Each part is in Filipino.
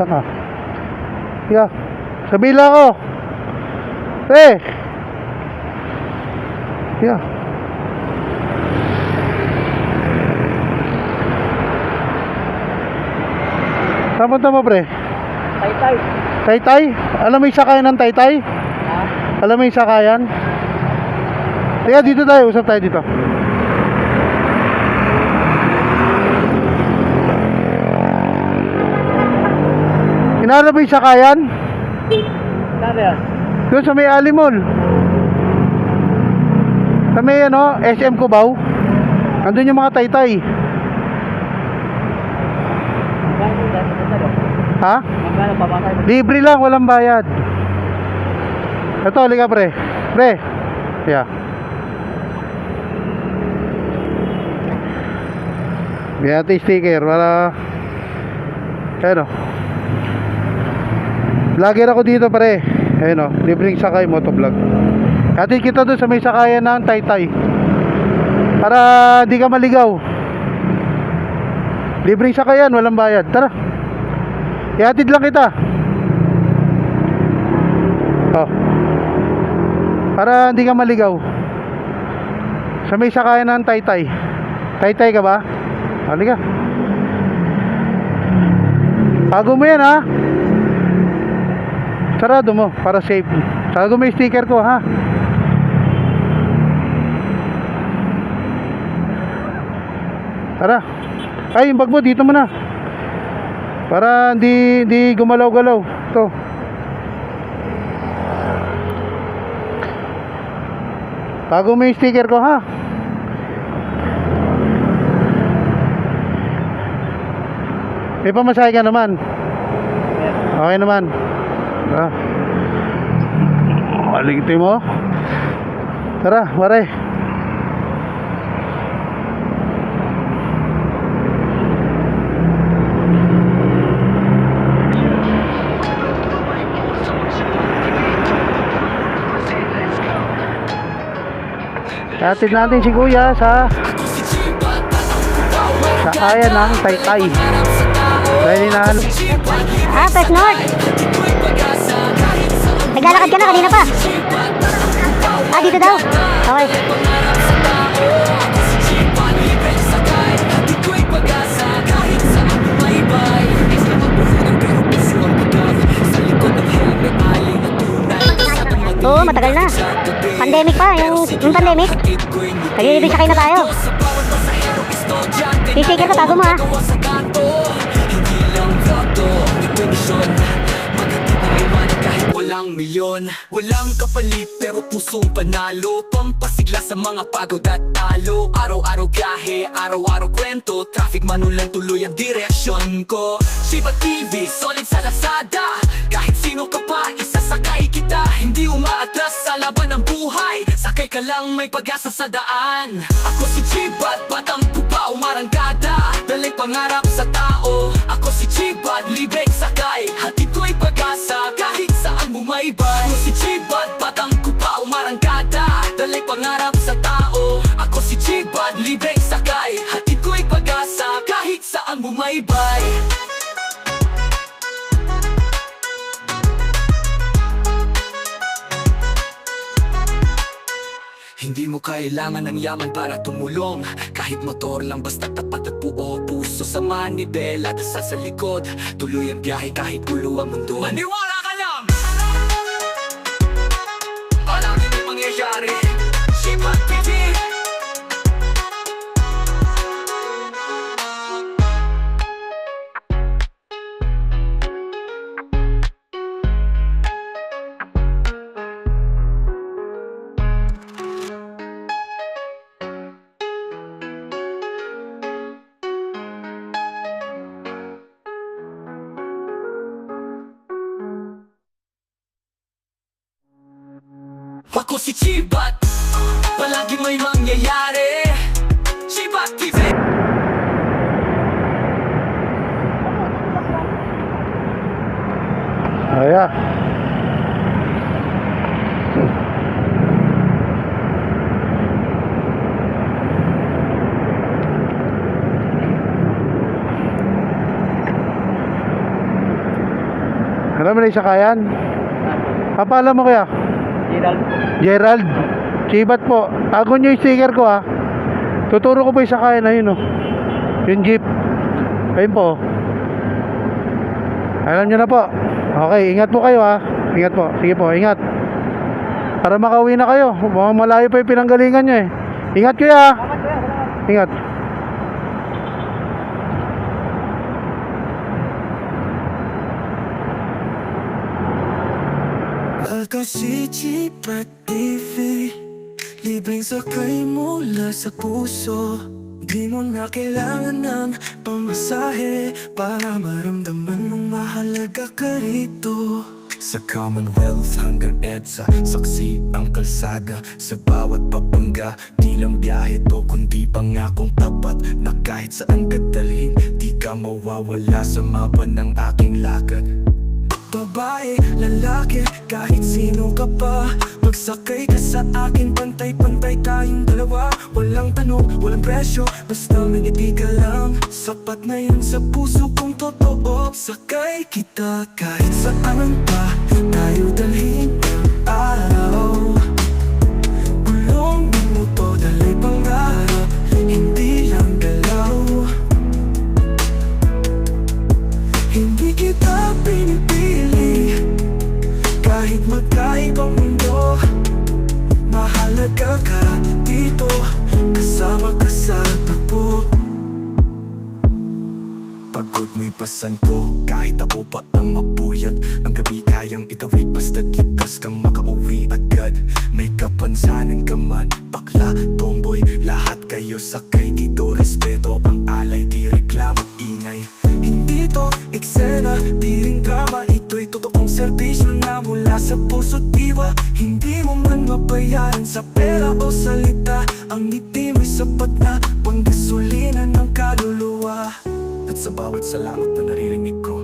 Saan? Yeah. Sabila ko. Eh! Yeah. Punta mo, pre? Tay-tay. Taytay? Alam mo yung sakayan ng taytay? Ha? Alam mo yung sakayan? Teka, dito tayo. Usap tayo dito. Kinala mo yung sakayan? Saan yan? Doon sa may Alimol. Sa may ano, SM Cubao. Nandun yung mga taytay. Ha? Ba? Libre lang, walang bayad. Ito, halika pre. Pre. Yeah. Bigyan natin sticker para Ayan o Vlogger ako dito pare. Ayan o, libreng sakay motovlog. Hatid kita doon sa may sakayan ng Taytay. Para di ka maligaw. Libreng sakayan, walang bayad. Tara. Ihatid lang kita. Oh. Para hindi ka maligaw. Sa may sakayan ng Taytay. Taytay ka ba? Halika. Tago mo yan ha Sarado mo para safe. Tago mo yung sticker ko ha? Tara. Ay yung bag mo dito mo na Para hindi, hindi gumalaw-galaw. Ito. Tago mo yung sticker ko ha? May pamasahe ka naman. Okay naman Tara Maligti mo Tara, pare Hatid natin si Kuya sa sa kaya ng Taytay. Dahil inahan, Ah, North. Naglalakad ka na kanina pa. Ah, dito daw. Okay. Oo, matagal na. Pandemic pa, yung, yung pandemic. Nag-release sakay na tayo. Sticker ko, tago mo ah. Milyon, walang kapalit pero pusong panalo. Pampasigla sa mga pagod at talo. Araw-araw gahe, araw-araw kwento. Traffic manulan tuloy ang direksyon ko. Shiba TV, solid sa Lazada. Kahit sino ka pa, isasakay kita. Hindi umaatras sa laban ng buhay. Sakay ka lang may pag-asa sa daan. Ako si Chibat, batang pupa umarangkada Dalay pangarap sa tao. Ako si Chibat, libek sakay. Hatid bumaybay Ako si Chibat, batang kupa umarangkada Dalay pangarap sa tao. Ako si Chibat, libek sakay. Hatid ko'y pag-asa kahit saan bumaybay. Hindi mo kailangan ng yaman para tumulong. Kahit motor lang basta tapat at buo Puso sa manibel at sa likod. Tuloy ang biyahe kahit gulo ang mundo. Maniwala ako si Chibat Palagi may mangyayari Chibat TV Ayan ano, Alam mo na yung sakayan? Kapala mo kaya? Gerald. Gerald. Chibat po. Tago nyo yung sticker ko ha. Tuturo ko po yung sakayan na yun oh. Yung jeep. Ayun po. Alam nyo na po. Okay, ingat po kayo ha. Ingat po. Sige po, ingat. Para makauwi na kayo. Malayo pa yung pinanggalingan nyo eh. Ingat kayo ha. Salamat salamat. Ingat. Alcaciji TV Libreng sakay mula sa puso Di mo na kailangan ng pamasahe Para maramdaman mong mahalaga ka rito Sa Commonwealth hanggang EDSA Saksi ang kalsada Sa bawat papangga Di lang biyahe to kundi pangakong tapat Na kahit saan ka dalhin Di ka mawawala sa mapa ng aking lakad Babae, lalaki, kahit sino ka pa. Magsakay ka sa akin, pantay-pantay tayong dalawa. Walang tanong, walang presyo, basta maniti ka lang. Sapat na yun sa puso kong totoo. Sakay kita kahit saan pa tayo dalhin Mahalaga ka dito Kasama ka sa tagpo Pagod mo'y pasan ko Kahit ako pa ang mapuyat Ang gabi kayang itawid. Basta't likas kang makauwi agad. May kapansanan ka man Bakla, tomboy. Lahat kayo sakay dito Respeto ang alay. Di reklamo ingay. Hindi to eksena Di rin drama. Ito'y totoong serbisyo na mula sa puso't diwa Hindi mo man mabayaran sa pera o salita. Ang ngiti mo'y sapat na Panggasolina ng kaluluwa. At sa bawat salamat na naririnig ko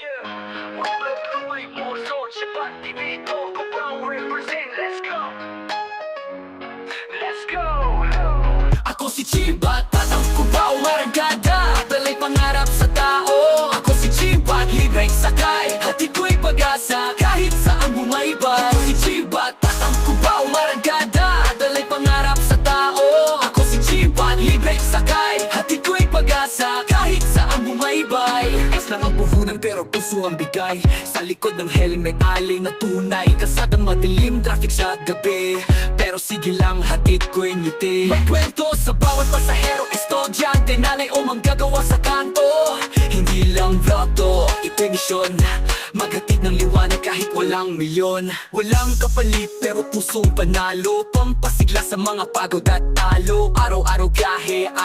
Yeah, Ako si Chiba Tatang ko ba umaragada Dalay pangarap sa tao. Ako si Chiba Libreng sakay. Hatid ko'y pag-asa Kahit saan bumaybay Ako si Chiba Tatang ko ba umaragada Dalay pangarap sa tao. Ako si Chiba Libreng sakay. Hatid ko'y pag-asa lang ang puhunan pero puso ang bigay. Sa likod ng helmet alley na tunay. Kasadang madilim traffic sa gabi. Pero sige lang hatid ko'y ngiti. Magkwento sa bawat pasahero Estudyante, nanay o manggagawa sa kanto. Hindi lang vlog to, ito'y misyon Maghatid ng liwanag kahit walang milyon. Walang kapalit pero pusong panalo. Pampasigla sa mga pagod at talo. Araw-araw gahe, araw